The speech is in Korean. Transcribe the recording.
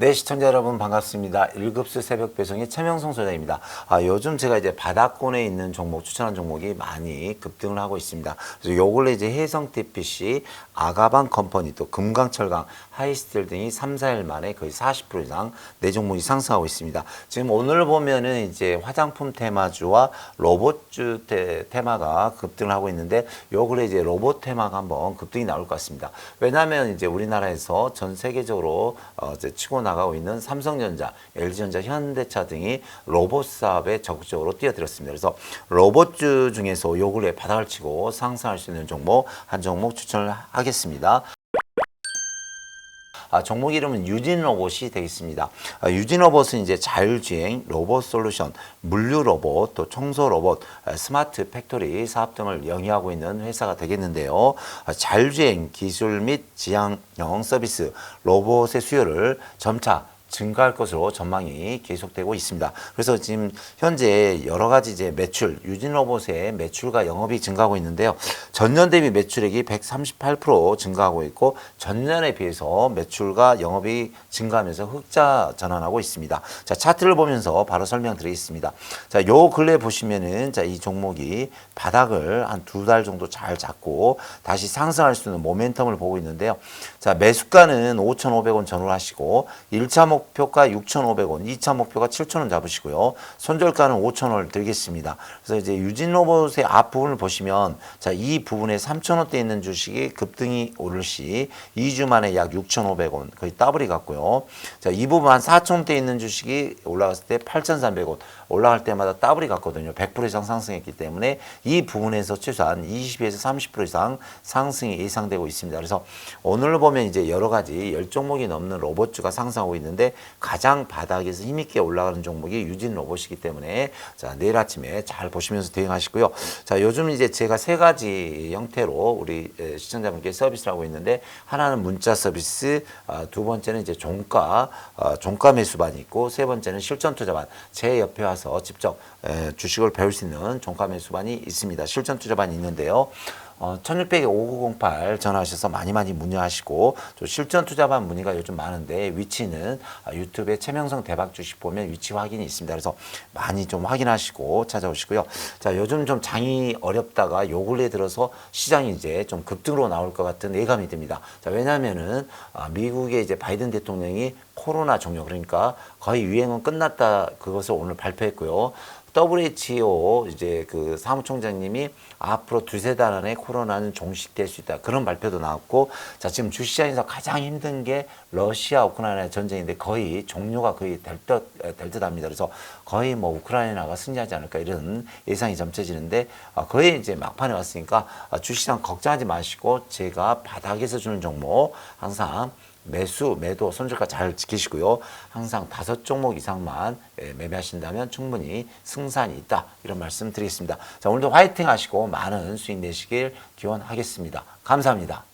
네, 시청자 여러분 반갑습니다. 1급수 새벽 배송의 최명성 소장입니다. 아, 요즘 제가 이제 바닥권에 있는 종목, 추천한 종목이 많이 급등을 하고 있습니다. 그래서 요 근래 이제 혜성 TPC, 아가방 컴퍼니, 또 금강철강, 하이스텔 등이 3, 4일 만에 거의 40% 이상 네 종목이 상승하고 있습니다. 지금 오늘 보면은 이제 화장품 테마주와 로봇주 테, 테마가 급등을 하고 있는데 요 근래 이제 로봇 테마가 한번 급등이 나올 것 같습니다. 왜냐하면 이제 우리나라에서 전 세계적으로 어, 이제 치고 나가고 있는 삼성전자, LG전자, 현대차 등이 로봇 사업에 적극적으로 뛰어들었습니다. 그래서 로봇주 중에서 요 근래 바닥을 치고 상승할 수 있는 종목 한 종목 추천을 하겠습니다. 아, 종목 이름은 유진 로봇이 되겠습니다. 아, 유진 로봇은 이제 자율주행, 로봇 솔루션, 물류 로봇, 또 청소 로봇, 아, 스마트 팩토리 사업 등을 영위하고 있는 회사가 되겠는데요. 아, 자율주행 기술 및 지향형 서비스 로봇의 수요를 점차 증가할 것으로 전망이 계속되고 있습니다. 그래서 지금 현재 여러 가지 이제 매출, 유진 로봇의 매출과 영업이 증가하고 있는데요. 전년 대비 매출액이 138% 증가하고 있고 전년에 비해서 매출과 영업이 증가하면서 흑자 전환하고 있습니다. 자, 차트를 보면서 바로 설명드리겠습니다. 자, 요 근래 보시면은 자, 이 종목이 바닥을 한 두 달 정도 잘 잡고 다시 상승할 수 있는 모멘텀을 보고 있는데요. 자, 매수가는 5,500원 전후로 하시고 1차 목표가 6,500원, 2차 목표가 7,000원 잡으시고요. 손절가는 5,000원을 드리겠습니다. 그래서 이제 유진 로봇의 앞부분을 보시면 자, 이 부분에 3,000원대 있는 주식이 급등이 오를 시 2주 만에 약 6,500원 거의 더블이 갔고요. 자, 이 부분 한 4,000원대 있는 주식이 올라갔을 때 8,300원 올라갈 때마다 더블이 갔거든요. 100% 이상 상승했기 때문에 이 부분에서 최소한 20에서 30% 이상 상승이 예상되고 있습니다. 그래서 오늘 보면 이제 여러 가지 열 종목이 넘는 로봇주가 상승하고 있는데 가장 바닥에서 힘있게 올라가는 종목이 유진 로봇이기 때문에 자, 내일 아침에 잘 보시면서 대응하시고요. 자, 요즘 이제 제가 세 가지 형태로 우리 에, 시청자분께 서비스를 하고 있는데 하나는 문자 서비스, 아, 두 번째는 이제 종가, 아, 종가 매수반이 있고 세 번째는 실전 투자반. 제 옆에 와서 직접 에, 주식을 배울 수 있는 종가 매수반이 있습니다. 실전 투자반이 있는데요. 어, 1600에 5908 전화하셔서 많이 많이 문의하시고 또 실전 투자반 문의가 요즘 많은데 위치는 아, 유튜브에 최명성 대박 주식 보면 위치 확인이 있습니다. 그래서 많이 좀 확인하시고 찾아오시고요. 자, 요즘 좀 장이 어렵다가 요 근래 들어서 시장이 이제 좀 급등으로 나올 것 같은 예감이 듭니다. 자, 왜냐면은 아, 미국의 이제 바이든 대통령이 코로나 종료 그러니까 거의 유행은 끝났다 그것을 오늘 발표했고요. WHO 이제 그 사무총장님이 앞으로 두세 달 안에 코로나는 종식될 수 있다. 그런 발표도 나왔고, 자, 지금 주시장에서 가장 힘든 게 러시아 우크라이나 전쟁인데 거의 종료가 거의 될 듯, 될 듯 합니다. 그래서 거의 뭐 우크라이나가 승리하지 않을까 이런 예상이 점쳐지는데, 아, 거의 이제 막판에 왔으니까 아, 주시장 걱정하지 마시고 제가 바닥에서 주는 종목 항상 매수, 매도, 손절가 잘 지키시고요. 항상 다섯 종목 이상만 예, 매매하신다면 충분히 승산이 있다. 이런 말씀 드리겠습니다. 자, 오늘도 화이팅 하시고 많은 수익 내시길 기원하겠습니다. 감사합니다.